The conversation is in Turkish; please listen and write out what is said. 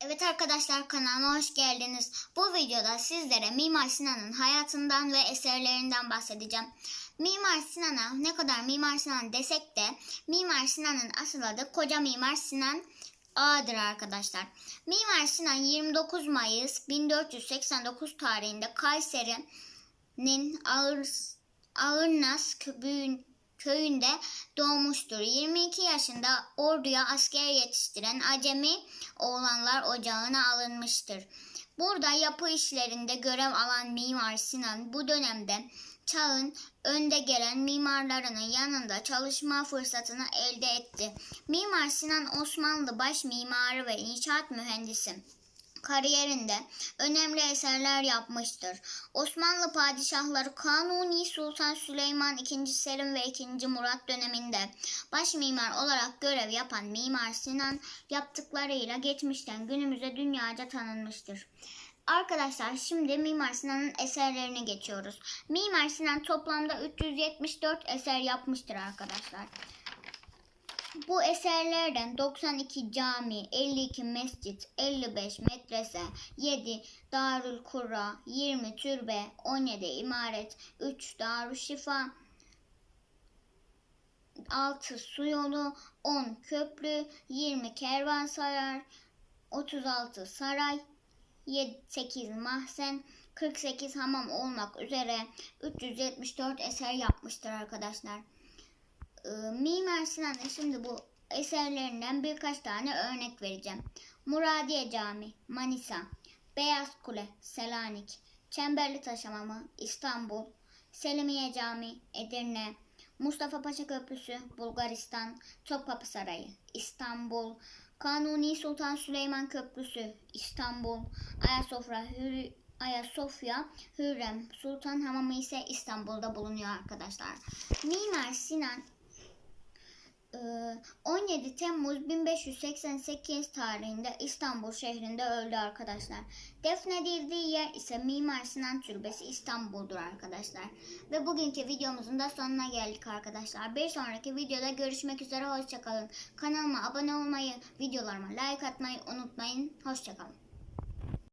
Evet arkadaşlar kanalıma hoş geldiniz. Bu videoda sizlere Mimar Sinan'ın hayatından ve eserlerinden bahsedeceğim. Mimar Sinan'a ne kadar Mimar Sinan desek de Mimar Sinan'ın asıl adı Koca Mimar Sinan Ağa'dır arkadaşlar. Mimar Sinan 29 Mayıs 1489 tarihinde Kayseri'nin Ağır, Ağırnas köyün- köyünde doğmuştur. 22 yaşında orduya asker yetiştiren Acemi oğlanlar ocağına alınmıştır. Burada yapı işlerinde görev alan Mimar Sinan bu dönemde çağın önde gelen mimarlarının yanında çalışma fırsatını elde etti. Mimar Sinan Osmanlı baş mimarı ve inşaat mühendisi kariyerinde önemli eserler yapmıştır. Osmanlı padişahları Kanuni Sultan Süleyman II. Selim ve II. Murat döneminde baş mimar olarak görev yapan Mimar Sinan yaptıklarıyla geçmişten günümüze dünyaca tanınmıştır. Arkadaşlar şimdi Mimar Sinan'ın eserlerine geçiyoruz. Mimar Sinan toplamda 374 eser yapmıştır arkadaşlar. Bu eserlerden 92 cami, 52 mescit, 55 medrese, 7 Darül Kurra, 20 türbe, 17 imaret, 3 Darüşşifa, 6 su yolu, 10 köprü, 20 kervansaray, 36 saray, 8 mahzen, 48 hamam olmak üzere 374 eser yapmıştır arkadaşlar. Ee, Mimar Sinan'ın şimdi bu eserlerinden birkaç tane örnek vereceğim. Muradiye Cami, Manisa, Beyaz Kule, Selanik, Çemberli Taş Hamamı, İstanbul, Selimiye Cami, Edirne, Mustafa Paşa Köprüsü, Bulgaristan, Topkapı Sarayı, İstanbul, Kanuni Sultan Süleyman Köprüsü, İstanbul, Ayasofya, Hürri, Ayasofya, Hürrem Sultan Hamamı ise İstanbul'da bulunuyor arkadaşlar. Mimar Sinan 17 Temmuz 1588 tarihinde İstanbul şehrinde öldü arkadaşlar. Defnedildiği yer ise Mimar Sinan Türbesi İstanbul'dur arkadaşlar. Ve bugünkü videomuzun da sonuna geldik arkadaşlar. Bir sonraki videoda görüşmek üzere. Hoşçakalın. Kanalıma abone olmayı, videolarıma like atmayı unutmayın. Hoşçakalın.